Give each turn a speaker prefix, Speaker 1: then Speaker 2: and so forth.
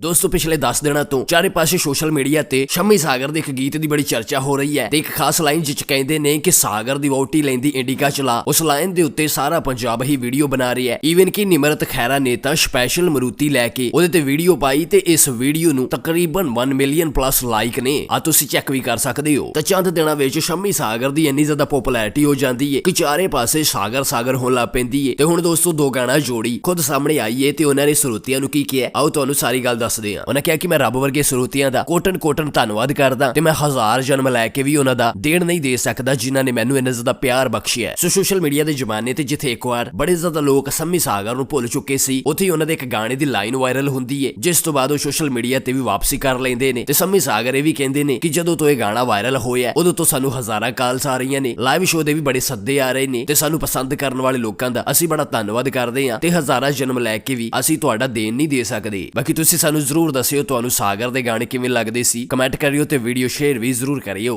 Speaker 1: ਦੋਸਤੋ, ਪਿਛਲੇ 10 ਦਿਨਾਂ ਤੋਂ ਚਾਰੇ ਪਾਸੇ ਸੋਸ਼ਲ ਮੀਡੀਆ ਤੇ ਸ਼ੰਮੀ ਸਾਗਰ ਦੇ ਇੱਕ ਗੀਤ ਦੀ ਬੜੀ ਚਰਚਾ ਹੋ ਰਹੀ ਹੈ ਤੇ ਇੱਕ ਖਾਸ ਲਾਈਨ ਜਿਹ ਕਹਿੰਦੇ ਨੇ ਕਿ ਸਾਗਰ ਦੀ ਵੋਟੀ ਲੈਂਦੀ ਇੰਡੀਕਾ ਚਲਾ। ਉਸ ਲਾਈਨ ਦੇ ਉੱਤੇ ਸਾਰਾ ਪੰਜਾਬ ਹੀ ਵੀਡੀਓ ਬਣਾ ਰਿਹਾ ਹੈ। ਈਵਨ ਕਿ ਨਿਮਰਤ ਖੈਰਾ ਨੇ ਤਾਂ ਸਪੈਸ਼ਲ ਮਰੂਤੀ ਲੈ ਕੇ ਉਹਦੇ ਤੇ ਵੀਡੀਓ ਪਾਈ ਤੇ ਇਸ ਵੀਡੀਓ ਨੂੰ ਤਕਰੀਬਨ 1 ਮਿਲੀਅਨ ਪਲੱਸ ਲਾਈਕ ਨੇ। ਆ ਤੁਸੀਂ ਚੈੱਕ ਵੀ ਕਰ ਸਕਦੇ ਹੋ। ਤਾਂ ਚੰਦ ਦਿਨਾਂ ਵਿੱਚ ਸ਼ੰਮੀ ਸਾਗਰ ਦੀ ਇੰਨੀ ਜ਼ਿਆਦਾ ਪਪੂਲੈਰਿਟੀ ਹੋ ਜਾਂਦੀ ਹੈ ਕਿ ਚਾਰੇ ਪਾਸੇ ਸਾਗਰ ਸਾਗਰ ਹੋਣ ਲੱਗ ਪੈਂਦੀ ਹੈ ਤੇ ਹੁਣ ਦੋਸਤੋ, ਦੋ ਗਾਣਾ ਜੋੜੀ ਖੁਦ ਸਾਹਮਣੇ ਆਈ ਹੈ ਤੇ ਉਹਨਾਂ ਨੇ ਸਰੋਤਿਆਂ ਨੂੰ ਕੀ ਕਿਹਾ? ਆਓ ਤੁਹਾਨੂੰ ਸਾਰੀ ਗੱਲ ਦੱਸਦੇ ਹਾਂ ਉਹਨਾਂ ਕਿਹਾ ਕਿ ਮੈਂ ਰੱਬ ਵਰਗੇ ਸਰੋਤਿਆਂ ਦਾ ਕੋਟਨ ਕੋਟਨ ਧੰਨਵਾਦ ਕਰਦਾ ਤੇ ਮੈਂ ਹਜ਼ਾਰ ਜਨਮ ਲੈ ਕੇ ਵੀ ਉਹਨਾਂ ਦਾ ਦੇਣ ਨਹੀਂ ਦੇ ਸਕਦਾ ਜਿਨ੍ਹਾਂ ਨੇ ਮੈਨੂੰ ਇੰਨਾ ਜ਼ਿਆਦਾ ਪਿਆਰ ਬਖਸ਼ਿਆ ਸੋ ਸੋਸ਼ਲ ਮੀਡੀਆ ਦੇ ਜ਼ਮਾਨੇ ਤੇ ਜਿੱਥੇ ਇੱਕ ਵਾਰ ਬੜੇ ਜ਼ਿਆਦਾ ਲੋਕ ਸੰਮੀ ਸਾਗਰ ਨੂੰ ਭੁੱਲ ਚੁੱਕੇ ਸੀ, ਉੱਥੇ ਉਹਨਾਂ ਦੇ ਇੱਕ ਗਾਣੇ ਦੀ ਲਾਈਨ ਵਾਇਰਲ ਹੁੰਦੀ ਹੈ ਜਿਸ ਤੋਂ ਬਾਅਦ ਉਹ ਸੋਸ਼ਲ ਮੀਡੀਆ ਤੇ ਵੀ ਵਾਪਸੀ ਕਰ ਲੈਂਦੇ ਨੇ। ਤੇ ਸੰਮੀ ਸਾਗਰ ਇਹ ਵੀ ਕਹਿੰਦੇ ਨੇ ਕਿ ਜਦੋਂ ਤੋਂ ਇਹ ਗਾਣਾ ਵਾਇਰਲ ਹੋਇਆ, ਉਦੋਂ ਤੋਂ ਸਾਨੂੰ ਹਜ਼ਾਰਾਂ ਕਾਲਸ ਆ ਰਹੀਆਂ ਨੇ। ਲਾਈਵ ਸ਼ੋਅ ਦੇ ਵੀ ਬੜੇ ਸੱਦੇ ਆ ਰਹੇ ਨੇ ਤੇ ਸਾਨੂੰ ਪਸੰਦ ਕਰਨ ਵਾਲੇ ਲੋਕਾਂ ਦਾ ਅਸੀਂ ਬੜਾ ਧੰਨਵਾਦ ਕਰਦੇ ਹਾਂ ਤੇ ਹਜ਼ਾਰਾਂ ਜਨਮ ਲੈ ਕੇ ਵੀ ਅਸੀਂ ਤੁਹਾਡਾ ਦੇਣ ਨਹੀਂ ਦੇ ਸਕਦੇ। ਬਾਕੀ ਤੁਸੀਂ ਸਾਨੂੰ ਸਾਨੂੰ ਜ਼ਰੂਰ ਦੱਸਿਓ, ਤੁਹਾਨੂੰ ਸਾਗਰ ਦੇ ਗਾਣੇ ਕਿਵੇਂ ਲੱਗਦੇ ਸੀ। ਕਮੈਂਟ ਕਰਿਓ ਤੇ ਵੀਡੀਓ ਸ਼ੇਅਰ ਵੀ ਜ਼ਰੂਰ ਕਰਿਓ।